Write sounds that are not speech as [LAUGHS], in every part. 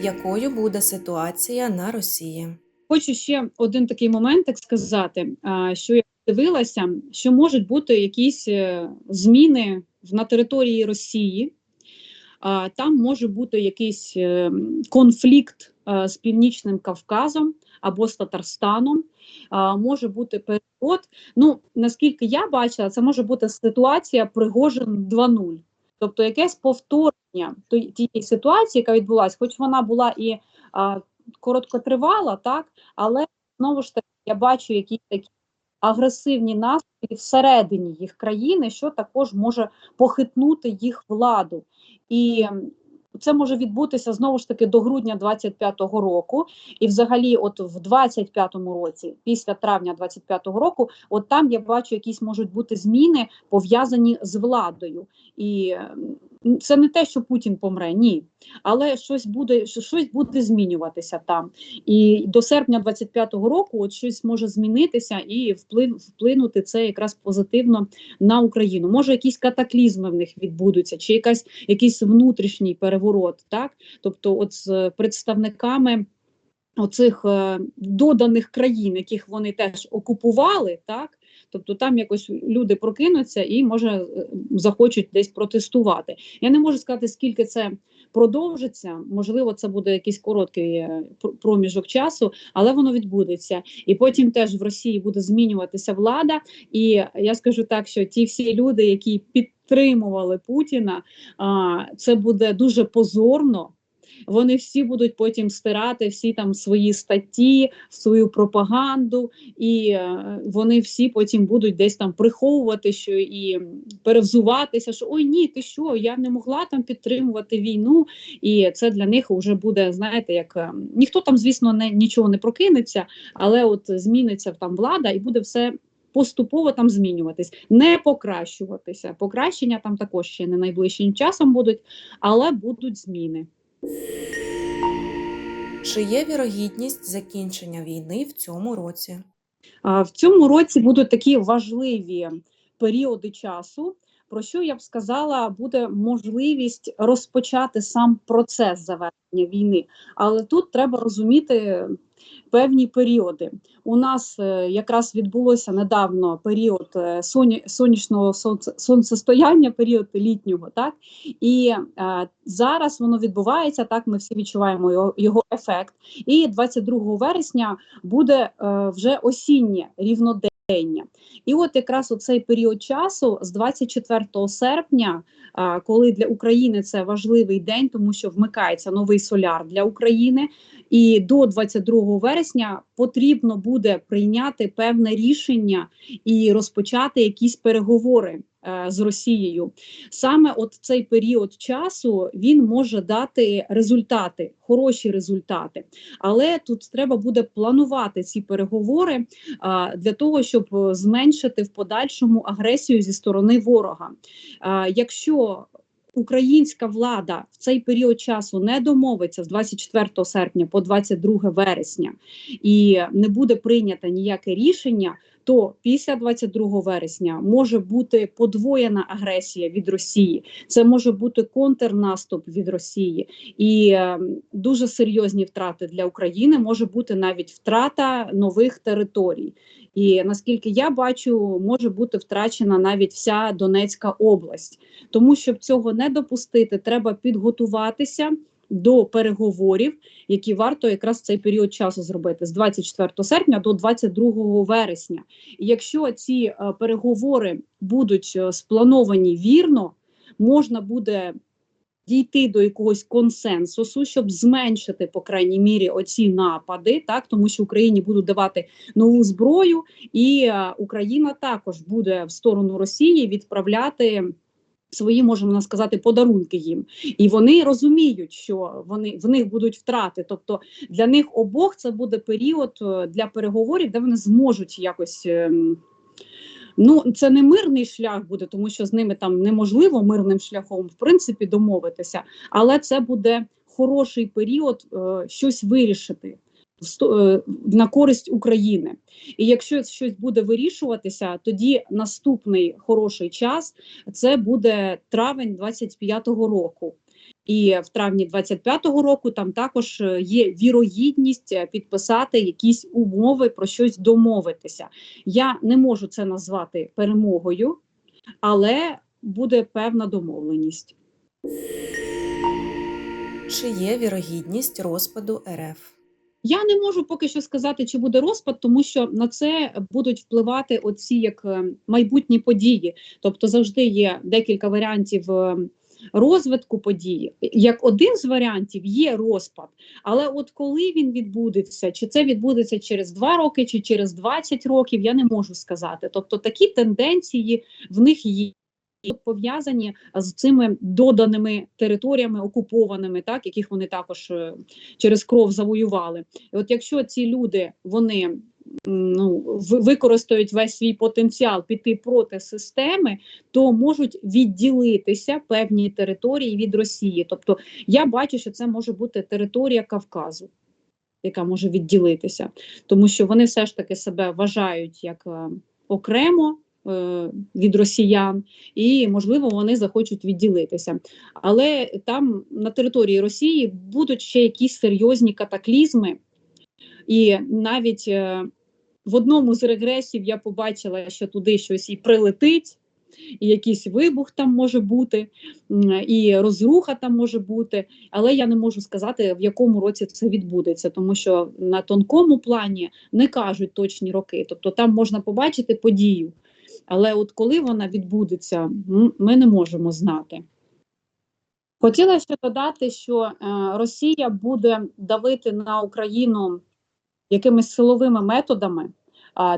Якою буде ситуація на Росії? Хочу ще один такий момент так сказати, що я дивилася, що можуть бути якісь е, зміни на території Росії. Там може бути якийсь е, конфлікт е, з Північним Кавказом або з Татарстаном. Може бути переход. Ну наскільки я бачила, це може бути ситуація Пригожин 2.0. Тобто якесь той- тієї ситуації, яка відбулася, хоч вона була і а, короткотривала, так, але знову ж таки я бачу якісь такі агресивні настрої всередині їх країни, що також може похитнути їх владу. І це може відбутися знову ж таки до грудня 25-го року. І взагалі, от в 25-му році, після травня 25-го року, от там я бачу, якісь можуть бути зміни пов'язані з владою. І це не те, що Путін помре, ні. Але щось буде, щось буде змінюватися там. І до серпня 25-го року от щось може змінитися і вплин, вплинути це якраз позитивно на Україну. Може, якісь катаклізми в них відбудуться, чи якась якийсь внутрішній переворот, так тобто, от з представниками. Оцих е, доданих країн, яких вони теж окупували, так тобто там якось люди прокинуться і може захочуть десь протестувати. Я не можу сказати, скільки це продовжиться. Можливо, це буде якийсь короткий е, проміжок часу, але воно відбудеться. І потім теж в Росії буде змінюватися влада. І я скажу так, що ті всі люди, які підтримували Путіна, це буде дуже позорно. Вони всі будуть потім стирати всі там свої статті, свою пропаганду, і е, вони всі потім будуть десь там приховувати, що і перевзуватися, що ой ні, ти що, я не могла там підтримувати війну. І це для них вже буде, знаєте, як е, ніхто там, звісно, не нічого не прокинеться, але от зміниться там влада, і буде все. Поступово там змінюватись, не покращуватися. Покращення там також ще не найближчим часом будуть, але будуть зміни. Чи є вірогідність закінчення війни в цьому році? В цьому році будуть такі важливі періоди часу, про що я б сказала, буде можливість розпочати сам процес завершення війни. Але тут треба розуміти певні періоди. У нас е, якраз відбулося недавно період е, сонячного сонцестояння, період літнього, так і е, зараз воно відбувається. Так, ми всі відчуваємо його, ефект. І 22 вересня буде вже осіннє рівнодення. І от якраз у цей період часу з 24 серпня, коли для України це важливий день, тому що вмикається новий соляр для України, і до 22 вересня потрібно буде прийняти певне рішення і розпочати якісь переговори з Росією. Саме от цей період часу він може дати результати, хороші результати. Але тут треба буде планувати ці переговори для того, щоб е, зменшити в подальшому агресію зі сторони ворога. Якщо Українська влада в цей період часу не домовиться з 24 серпня по 22 вересня і не буде прийнято ніяке рішення, то після 22 вересня може бути подвоєна агресія від Росії. Це може бути контрнаступ від Росії, і е, дуже серйозні втрати для України може бути навіть втрата нових територій. І наскільки я бачу, може бути втрачена навіть вся Донецька область. Тому щоб цього не допустити, треба підготуватися до переговорів, які варто якраз в цей період часу зробити з 24 серпня до 22 вересня. І якщо ці е, переговори будуть е, сплановані вірно, можна буде дійти до якогось консенсусу, щоб зменшити, по крайній мірі, оці напади, так тому що Україні будуть давати нову зброю, і е, Україна також буде в сторону Росії відправляти. Свої можемо сказати подарунки їм, і вони розуміють, що вони в них будуть втрати. Тобто для них обох це буде період е, для переговорів, де вони зможуть якось. ем, Ну, це не мирний шлях буде, тому що з ними там неможливо мирним шляхом в принципі домовитися, але це буде хороший період е, щось вирішити на користь України. І якщо щось буде вирішуватися, тоді наступний хороший час це буде травень 25-го року. І в травні 25-го року там також е, є вірогідність е, підписати якісь умови про щось домовитися. Я не можу це назвати перемогою, але буде певна домовленість. Чи є вірогідність розпаду РФ? Я не можу поки що сказати, чи буде розпад, тому що на це будуть впливати оці як е, майбутні події. Тобто завжди є декілька варіантів е, розвитку події. Як один з варіантів є розпад, але от коли він відбудеться, чи це відбудеться через два роки, чи через 20 років, я не можу сказати. Тобто такі тенденції в них є. Пов'язані з цими доданими територіями окупованими, так яких вони також е, через кров завоювали. І от якщо ці люди вони ну, ви- використають весь свій потенціал піти проти системи, то можуть відділитися певні території від Росії. Тобто я бачу, що це може бути територія Кавказу, яка може відділитися, тому що вони все ж таки себе вважають як е, окремо. Е, Від росіян, і можливо вони захочуть відділитися, але там на території Росії будуть ще якісь серйозні катаклізми, і навіть е, в одному з регресів я побачила, що туди щось і прилетить, і якийсь вибух там може бути, і розруха там може бути. Але я не можу сказати, в якому році це відбудеться, тому що на тонкому плані не кажуть точні роки. Тобто там можна побачити подію. Але от коли вона відбудеться, ми не можемо знати. Хотіла ще додати, що е, Росія буде давити на Україну якимись силовими методами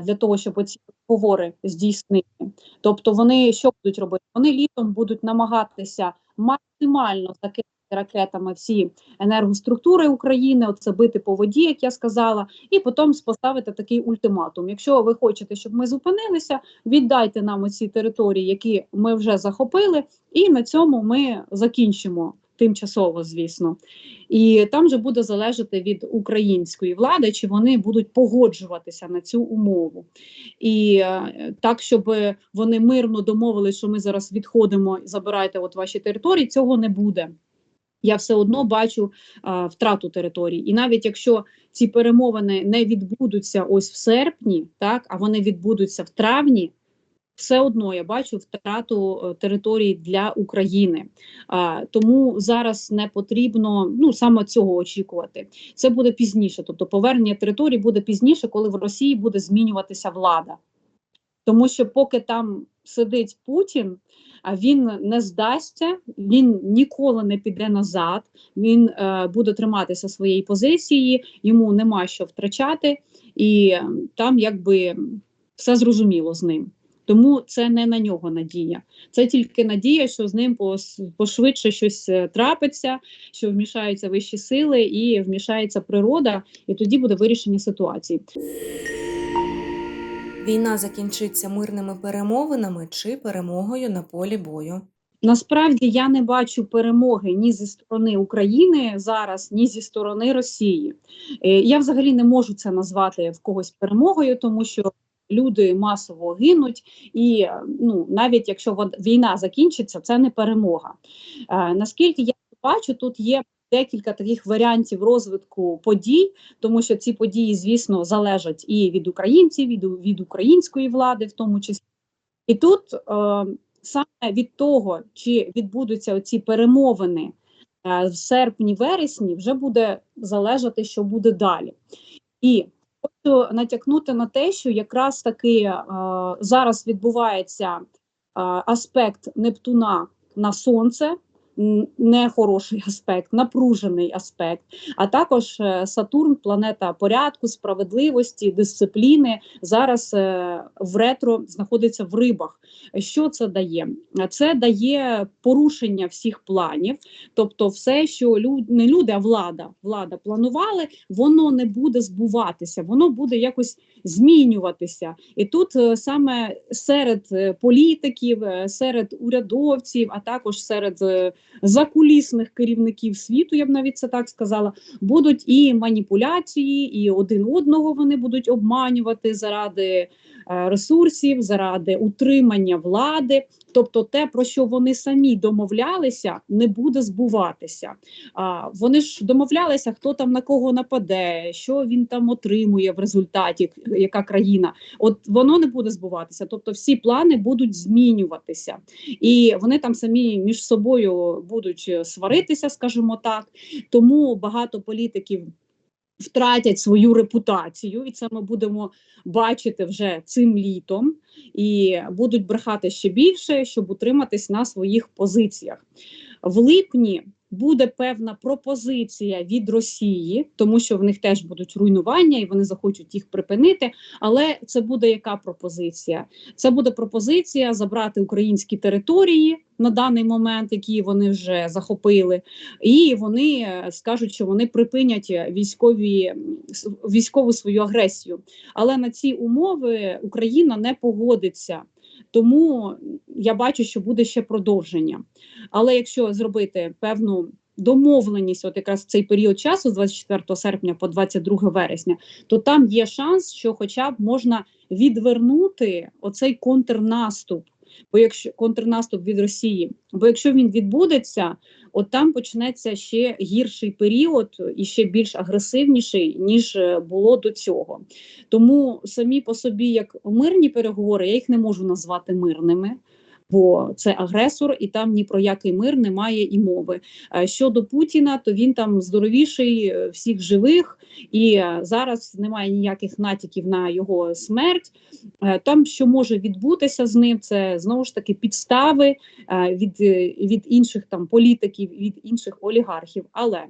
для того, щоб ці договори здійснити. Тобто, вони що будуть робити? Вони літом будуть намагатися максимально закинути ракетами всі енергоструктури України, оце бити по воді, як я сказала, і потім поставити такий ультиматум. Якщо ви хочете, щоб ми зупинилися, віддайте нам оці території, які ми вже захопили, і на цьому ми закінчимо тимчасово, звісно. І там же буде залежати від української влади, чи вони будуть погоджуватися на цю умову. І е, так, щоб вони мирно домовились, що ми зараз відходимо, забирайте от ваші території, цього не буде. Я все одно бачу а, втрату територій. І навіть якщо ці перемовини не відбудуться ось в серпні, так а вони відбудуться в травні, все одно я бачу втрату е, територій для України. А, тому зараз не потрібно ну саме цього очікувати. Це буде пізніше, тобто повернення територій буде пізніше, коли в Росії буде змінюватися влада. Тому що поки там сидить Путін, він не здасться, він ніколи не піде назад. Він е, буде триматися своєї позиції, йому нема що втрачати, і там якби все зрозуміло з ним. Тому це не на нього надія. Це тільки надія, що з ним пошвидше щось е, трапиться, що вмішаються вищі сили і вмішається природа, і тоді буде вирішення ситуації. Війна закінчиться мирними перемовинами чи перемогою на полі бою? Насправді я не бачу перемоги ні зі сторони України зараз, ні зі сторони Росії. Е, Я взагалі не можу це назвати в когось перемогою, тому що люди масово гинуть, і е, ну навіть якщо війна закінчиться, це не перемога. Е, Наскільки я бачу, тут є. Декілька таких варіантів розвитку подій, тому що ці події, звісно, залежать і від українців, від, від української влади, в тому числі. І тут е, саме від того, чи відбудуться ці перемовини е, в серпні-вересні, вже буде залежати, що буде далі. І хочу натякнути на те, що якраз таки е, зараз відбувається е, аспект Нептуна на сонце. Нехороший аспект, напружений аспект, а також е, Сатурн, планета порядку, справедливості, дисципліни, зараз е, в ретро знаходиться в рибах. Що це дає? Це дає порушення всіх планів, тобто все, що люд, не люди, а влада, влада планували, воно не буде збуватися, воно буде якось змінюватися. І тут е, саме серед е, політиків, е, серед урядовців, а також серед закулісних керівників світу, я б навіть це так сказала, будуть і маніпуляції, і один одного вони будуть обманювати заради ресурсів, заради утримання влади. Тобто, те, про що вони самі домовлялися, не буде збуватися. А вони ж домовлялися, хто там на кого нападе, що він там отримує в результаті, яка країна. От воно не буде збуватися. Тобто, всі плани будуть змінюватися, і вони там самі між собою будуть е, сваритися, скажімо так. Тому багато політиків. Втратять свою репутацію, і це ми будемо бачити вже цим літом, і будуть брехати ще більше, щоб утриматись на своїх позиціях. В липні буде певна пропозиція від Росії, тому що в них теж будуть руйнування, і вони захочуть їх припинити. Але це буде яка пропозиція? Це буде пропозиція забрати українські території на даний момент, які вони вже захопили, і вони е, скажуть, що вони припинять військові військову свою агресію. Але на ці умови Україна не погодиться. Тому я бачу, що буде ще продовження. Але якщо зробити певну домовленість, от якраз в цей період часу, з 24 серпня по 22 вересня, то там є шанс, що хоча б можна відвернути оцей контрнаступ. Бо якщо контрнаступ від Росії, бо якщо він відбудеться, от там почнеться ще гірший період і ще більш агресивніший, ніж е, було до цього. Тому самі по собі, як мирні переговори, я їх не можу назвати мирними. Бо це агресор, і там ні про який мир немає і мови. Е, Щодо Путіна, то він там здоровіший е, всіх живих, і е, зараз немає ніяких натяків на його смерть. Там, що може відбутися з ним, це знову ж таки підстави від, від інших там політиків, від інших олігархів. Але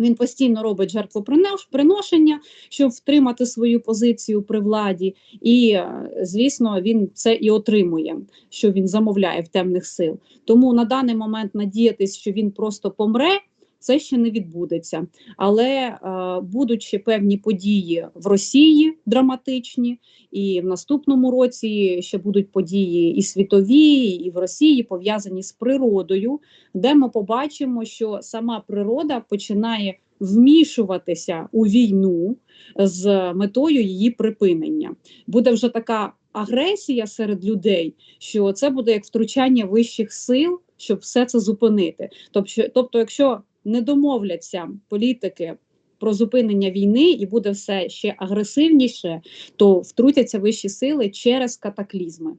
він постійно робить жертвоприношення, щоб втримати свою позицію при владі, і е, звісно, він це і отримує, що він замовляє в темних сил. Тому на даний момент надіятись, що він просто помре. Це ще не відбудеться, але е, будуть ще певні події в Росії драматичні, і в наступному році ще будуть події і світові, і в Росії пов'язані з природою, де ми побачимо, що сама природа починає вмішуватися у війну з метою її припинення. Буде вже така агресія серед людей, що це буде як втручання вищих сил, щоб все це зупинити. Тобто, тобто, якщо не домовляться політики. Про зупинення війни і буде все ще агресивніше, то втрутяться вищі сили через катаклізми.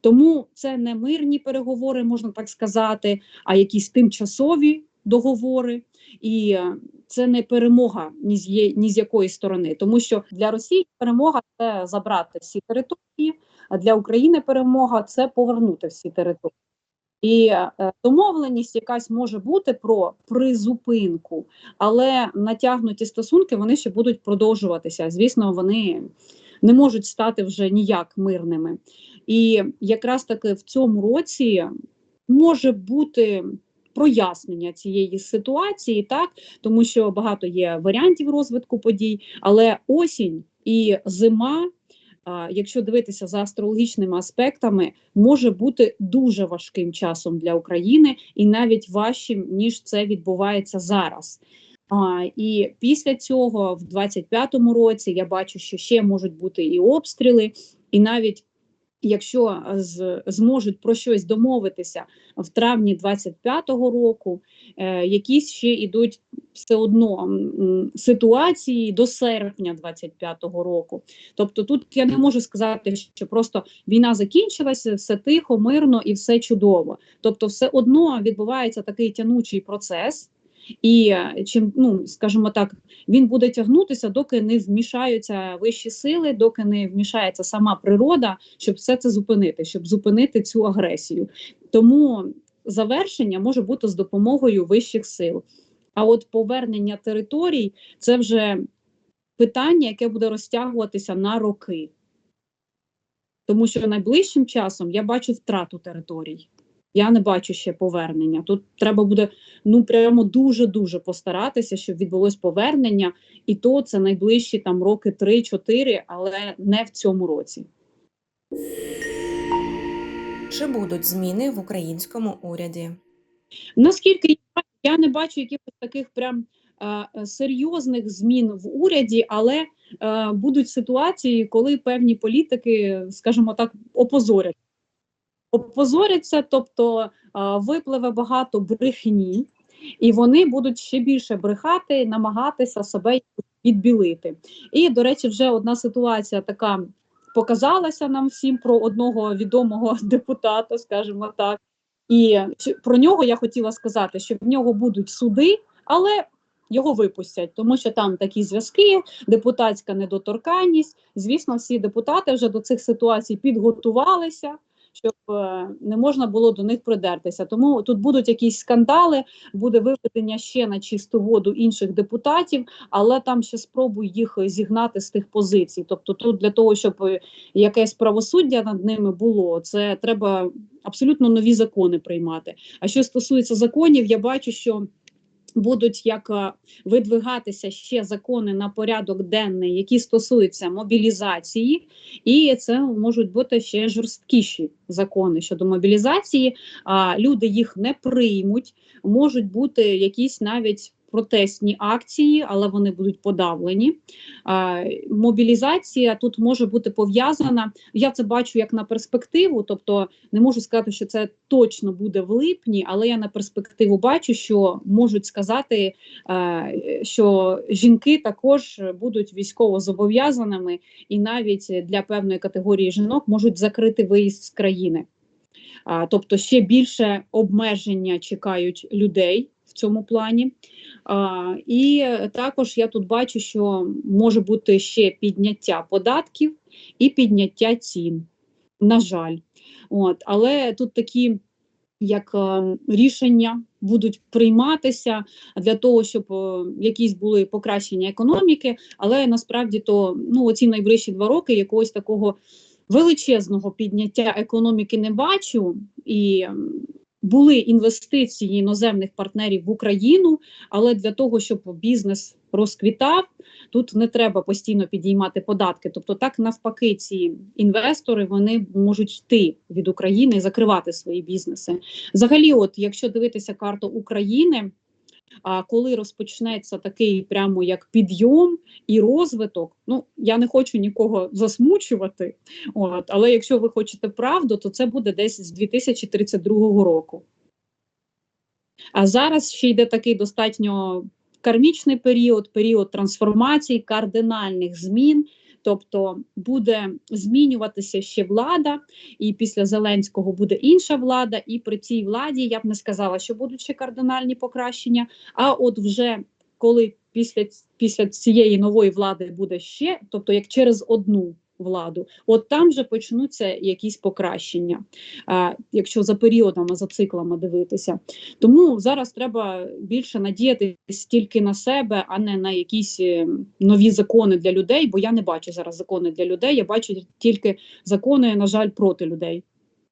Тому це не мирні переговори, можна так сказати, а якісь тимчасові договори, і е, це не перемога ні з, є, ні з якої сторони, тому що для Росії перемога це забрати всі території, а для України перемога це повернути всі території. І е, домовленість якась може бути про призупинку, але натягнуті стосунки вони ще будуть продовжуватися. Звісно, вони не можуть стати вже ніяк мирними. І якраз таки в цьому році може бути прояснення цієї ситуації, так тому що багато є варіантів розвитку подій, але осінь і зима. Якщо дивитися за астрологічними аспектами, може бути дуже важким часом для України і навіть важчим ніж це відбувається зараз. А, і після цього, в 25-му році, я бачу, що ще можуть бути і обстріли, і навіть якщо з, зможуть про щось домовитися в травні 25-го року, е, якісь ще йдуть все одно ситуації до серпня 25-го року. Тобто тут я не можу сказати, що просто війна закінчилася, все тихо, мирно і все чудово. Тобто, все одно відбувається такий тянучий процес. І е, чим, ну скажімо так, він буде тягнутися, доки не вмішаються вищі сили, доки не вмішається сама природа, щоб все це зупинити, щоб зупинити цю агресію. Тому завершення може бути з допомогою вищих сил. А от повернення територій це вже питання, яке буде розтягуватися на роки. Тому що найближчим часом я бачу втрату територій. Я не бачу ще повернення. Тут треба буде ну прямо дуже дуже постаратися, щоб відбулось повернення, і то це найближчі там роки 3-4, але не в цьому році. Чи будуть зміни в українському уряді? Наскільки я, я не бачу якихось таких прям е, серйозних змін в уряді, але е, будуть ситуації, коли певні політики, скажімо так, опозорять. Опозоряться, тобто випливе багато брехні, і вони будуть ще більше брехати, намагатися себе відбілити. І, до речі, вже одна ситуація така показалася нам всім про одного відомого [LAUGHS] депутата, скажімо так. І про нього я хотіла сказати, що в нього будуть суди, але його випустять, тому що там такі зв'язки, депутатська недоторканність. Звісно, всі депутати вже до цих ситуацій підготувалися, щоб е, не можна було до них придертися. Тому тут будуть якісь скандали, буде виведення ще на чисту воду інших депутатів, але там ще спробуй їх зігнати з тих позицій. Тобто, тут для того, щоб якесь правосуддя над ними було, це треба абсолютно нові закони приймати. А що стосується законів, я бачу, що будуть як е, видвигатися ще закони на порядок денний, які стосуються мобілізації, і це можуть бути ще жорсткіші закони щодо мобілізації. А люди їх не приймуть, можуть бути якісь навіть протестні акції, але вони будуть подавлені. Мобілізація тут може бути пов'язана. Я це бачу як на перспективу, тобто не можу сказати, що це точно буде в липні, але я на перспективу бачу, що можуть сказати, що жінки також будуть військово зобов'язаними, і навіть для певної категорії жінок можуть закрити виїзд з країни. Тобто ще більше обмеження чекають людей в цьому плані. А, І також я тут бачу, що може бути ще підняття податків і підняття цін. На жаль, от але тут такі як е, рішення будуть прийматися для того, щоб е, якісь були покращення економіки, але насправді то ну оці найближчі два роки якогось такого величезного підняття економіки не бачу і були інвестиції іноземних партнерів в Україну, але для того, щоб бізнес розквітав, тут не треба постійно підіймати податки. Тобто, так навпаки, ці інвестори вони можуть йти від України і закривати свої бізнеси. Взагалі, от якщо дивитися карту України. А коли розпочнеться такий прямо як підйом і розвиток, ну я не хочу нікого засмучувати, от, але якщо ви хочете правду, то це буде десь з 2032 року. А зараз ще йде такий достатньо кармічний період, період трансформації, кардинальних змін. Тобто буде змінюватися ще влада, і після Зеленського буде інша влада. І при цій владі я б не сказала, що будуть ще кардинальні покращення. А от вже коли після після цієї нової влади буде ще, тобто як через одну владу, от там вже почнуться якісь покращення, якщо за періодами, за циклами дивитися. Тому зараз треба більше надіятися тільки на себе, а не на якісь е, нові закони для людей. Бо я не бачу зараз закони для людей. Я бачу тільки закони, на жаль, проти людей.